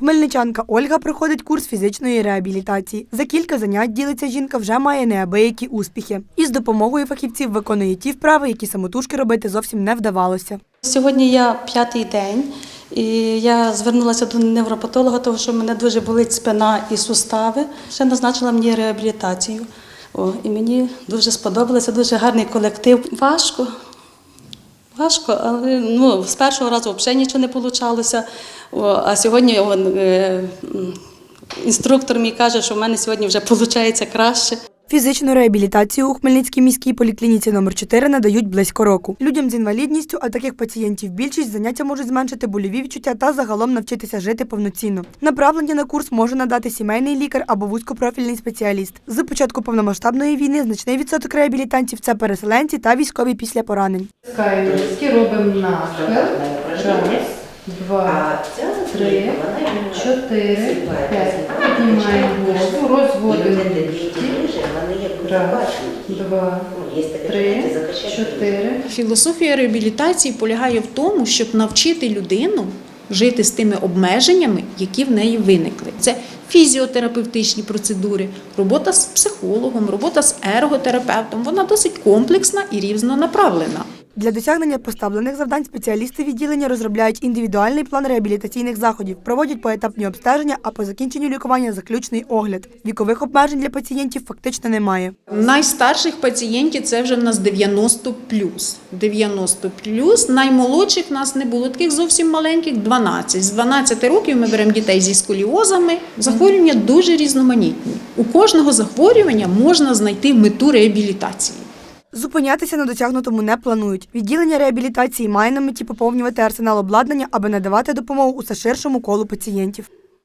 Хмельничанка Ольга проходить курс фізичної реабілітації. За кілька занять ділиться жінка вже має неабиякі успіхи. І з допомогою фахівців виконує ті вправи, які самотужки робити зовсім не вдавалося. Сьогодні я п'ятий день, і я звернулася до невропатолога, тому що мене дуже болить спина і сустави. Ще назначила мені реабілітацію. О, і мені дуже сподобалося, дуже гарний колектив. Важко. Важко, але ну, з першого разу взагалі нічого не вийшло. А сьогодні он, е, інструктор мій каже, що в мене сьогодні вже виходить краще. Фізичну реабілітацію у Хмельницькій міській поліклініці номер 4 надають близько року. Людям з інвалідністю, а таких пацієнтів більшість заняття можуть зменшити больові відчуття та загалом навчитися жити повноцінно. Направлення на курс може надати сімейний лікар або вузькопрофільний спеціаліст. З початку повномасштабної війни значний відсоток реабілітантів це переселенці та військові після поранень. Пускаємо робимо нахил. Два, три, чотири, п'ять. Піднімаємо голову, розводимо І от ці ручки. діти ниже, вони як Раз, два, Ну, три, чотири. Філософія реабілітації полягає в тому, щоб навчити людину жити з тими обмеженнями, які в неї виникли. Це фізіотерапевтичні процедури, робота з психологом, робота з ерготерапевтом. Вона досить комплексна і різнонаправлена. Для досягнення поставлених завдань спеціалісти відділення розробляють індивідуальний план реабілітаційних заходів, проводять поетапні обстеження, а по закінченню лікування заключний огляд. Вікових обмежень для пацієнтів фактично немає. Найстарших пацієнтів це вже в нас 90 90 Наймолодших в нас не було таких зовсім маленьких 12. З 12 років ми беремо дітей зі сколіозами. Захворювання дуже різноманітні. У кожного захворювання можна знайти мету реабілітації. Зупинятися на досягнутому не планують. Відділення реабілітації має на меті поповнювати арсенал обладнання, аби надавати допомогу усе ширшому колу пацієнтів.